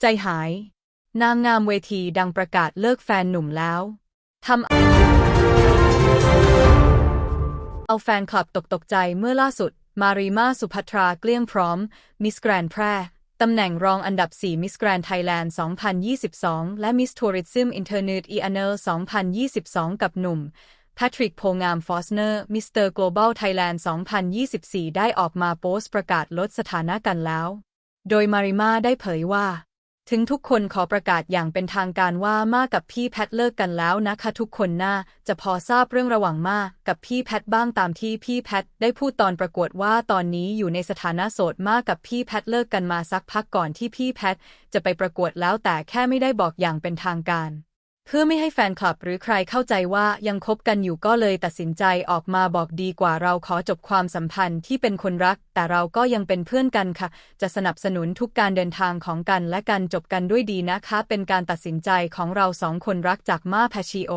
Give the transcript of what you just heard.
ใจหาย นางงามเวทีดังประกาศเลิกแฟนหนุ่มแล้วทำเอาแฟนคลับตกตกใจเมื่อล่าสุด มารีมาสุภัทราเกลี้ยงพร้อม มิสแกรนแพร่ตำแหน่งรองอันดับ 4 มิสแกรนไทยแลนด์ 2022 และมิสทัวริซึมอินเทอร์เน็ตอีอันเนล2022 กับหนุ่มแพทริกโพงามฟอสเนอร์ มิสเตอร์ Global Thailand 2024 ได้ออกมาโพสต์ประกาศลดสถานะกันแล้ว โดยมาริมาได้เผยว่า ถึงทุกคนขอประกาศอย่างเป็นทางการว่ามากับพี่แพทเลิกกันแล้วนะคะทุกคนน่าจะพอทราบเรื่องระหว่างมากับพี่แพทบ้างตามที่พี่แพทได้พูดตอนประกวดว่าตอนนี้อยู่ในสถานะโสดมากับพี่แพทเลิกกันมาสักพักก่อนที่พี่แพทจะไปประกวดแล้วแต่แค่ไม่ได้บอกอย่างเป็นทางการ เพื่อไม่ให้แฟนคลับหรือใครเข้าใจว่ายังคบกันอยู่ก็เลยตัดสินใจออกมาบอกดีกว่าเราขอจบความสัมพันธ์ที่เป็นคนรัก แต่เราก็ยังเป็นเพื่อนกันค่ะ จะสนับสนุนทุกการเดินทางของกันและกันจบกันด้วยดีนะคะ เป็นการตัดสินใจของเราสองคนรักจากมาพาชิโอ